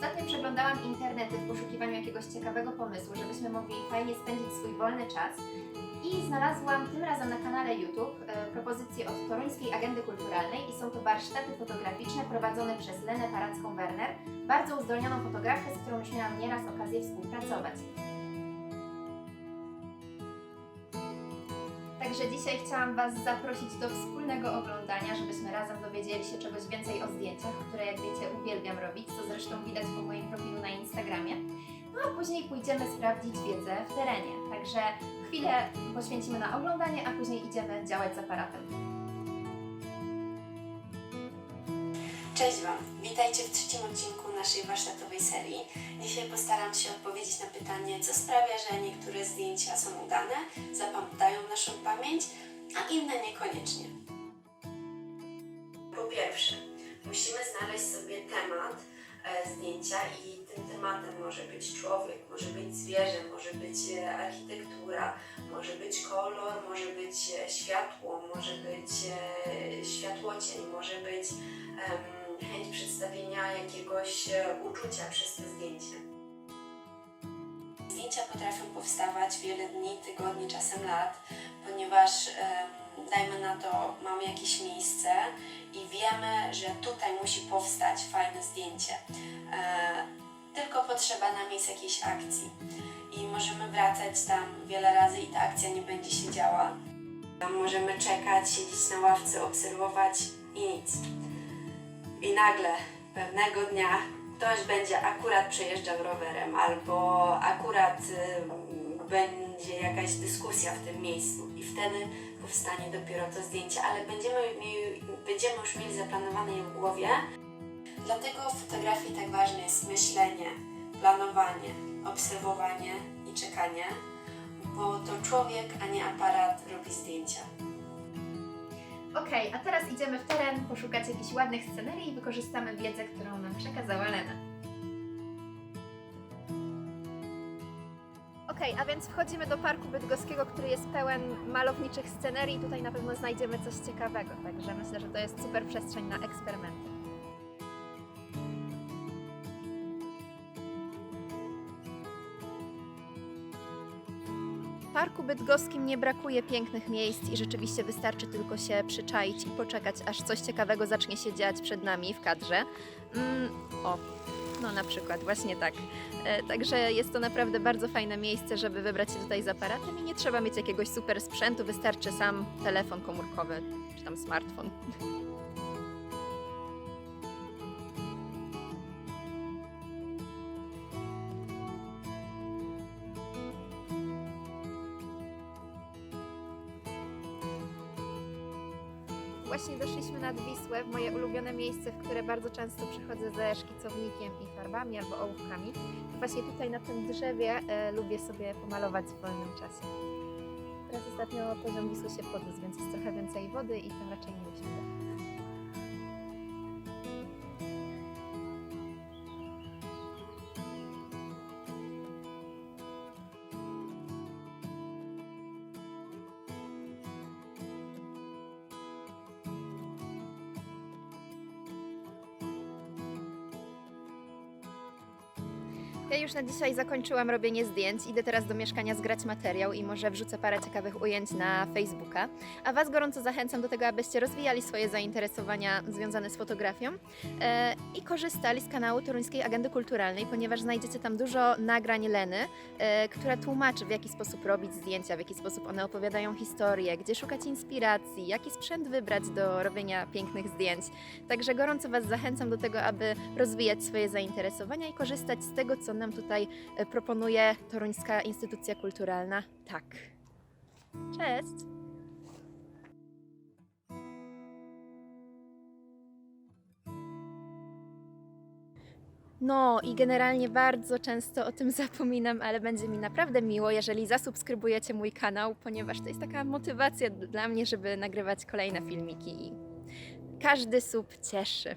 Ostatnio przeglądałam internety w poszukiwaniu jakiegoś ciekawego pomysłu, żebyśmy mogli fajnie spędzić swój wolny czas. I znalazłam tym razem na kanale YouTube e, propozycję od Toruńskiej Agendy Kulturalnej i są to warsztaty fotograficzne prowadzone przez Lenę Paracką-Werner, bardzo uzdolnioną fotografkę, z którą już miałam nieraz okazję współpracować. Także dzisiaj chciałam Was zaprosić do wspólnego oglądania, żebyśmy razem dowiedzieli się czegoś więcej o zdjęciach, które jak wiecie uwielbiam robić, co zresztą widać po moim profilu na Instagramie. No a później pójdziemy sprawdzić wiedzę w terenie. Także chwilę poświęcimy na oglądanie, a później idziemy działać z aparatem. Cześć Wam, witajcie w trzecim odcinku naszej warsztatowej serii. Dzisiaj postaram się odpowiedzieć na pytanie, co sprawia, że niektóre zdjęcia są udane, zapamiętają naszą pamięć, a inne niekoniecznie. Po pierwsze, musimy znaleźć sobie temat e, zdjęcia i tym tematem może być człowiek, może być zwierzę, może być e, architektura, może być kolor, może być e, światło, może być e, światłocień, może być em, chęć przedstawienia jakiegoś e, uczucia przez to zdjęcie. Zdjęcia potrafią powstawać wiele dni, tygodni, czasem lat, ponieważ em, dajmy na to, mamy jakieś miejsce i wiemy, że tutaj musi powstać fajne zdjęcie. E, tylko potrzeba nam jest jakiejś akcji i możemy wracać tam wiele razy i ta akcja nie będzie się działa. Możemy czekać, siedzieć na ławce, obserwować i nic. I nagle pewnego dnia ktoś będzie akurat przejeżdżał rowerem, albo akurat y, będzie jakaś dyskusja w tym miejscu i wtedy powstanie dopiero to zdjęcie, ale będziemy, mieli, będziemy już mieli zaplanowane je w głowie. Dlatego w fotografii tak ważne jest myślenie, planowanie, obserwowanie i czekanie, bo to człowiek, a nie aparat robi zdjęcia. Okej, a teraz idziemy w teren poszukać jakichś ładnych scenerii i wykorzystamy wiedzę, którą nam przekazała Lena. Okej, a więc wchodzimy do Parku Bydgoskiego, który jest pełen malowniczych scenerii. Tutaj na pewno znajdziemy coś ciekawego, także myślę, że to jest super przestrzeń na eksperymenty. Parku Bydgoskim nie brakuje pięknych miejsc i rzeczywiście wystarczy tylko się przyczaić i poczekać, aż coś ciekawego zacznie się dziać przed nami w kadrze. Mm, o, no na przykład, właśnie tak. E, także jest to naprawdę bardzo fajne miejsce, żeby wybrać się tutaj z aparatem i nie trzeba mieć jakiegoś super sprzętu, wystarczy sam telefon komórkowy czy tam smartfon. Właśnie doszliśmy nad Wisłę, w moje ulubione miejsce, w które bardzo często przychodzę ze szkicownikiem i farbami albo ołówkami. Właśnie tutaj na tym drzewie e, lubię sobie pomalować w wolnym czasie. Teraz ostatnio poziom Wisły się podniósł, więc jest trochę więcej wody i tam raczej nie usiądę. Ja już na dzisiaj zakończyłam robienie zdjęć. Idę teraz do mieszkania zgrać materiał i może wrzucę parę ciekawych ujęć na Facebooka. A Was gorąco zachęcam do tego, abyście rozwijali swoje zainteresowania związane z fotografią e, i korzystali z kanału Toruńskiej Agendy Kulturalnej, ponieważ znajdziecie tam dużo nagrań Leny, e, która tłumaczy, w jaki sposób robić zdjęcia, w jaki sposób one opowiadają historię, gdzie szukać inspiracji, jaki sprzęt wybrać do robienia pięknych zdjęć. Także gorąco Was zachęcam do tego, aby rozwijać swoje zainteresowania i korzystać z tego, co nam tutaj e, proponuje Toruńska Instytucja Kulturalna. Tak. Cześć! No i generalnie bardzo często o tym zapominam, ale będzie mi naprawdę miło, jeżeli zasubskrybujecie mój kanał, ponieważ to jest taka motywacja dla mnie, żeby nagrywać kolejne filmiki i każdy sub cieszy.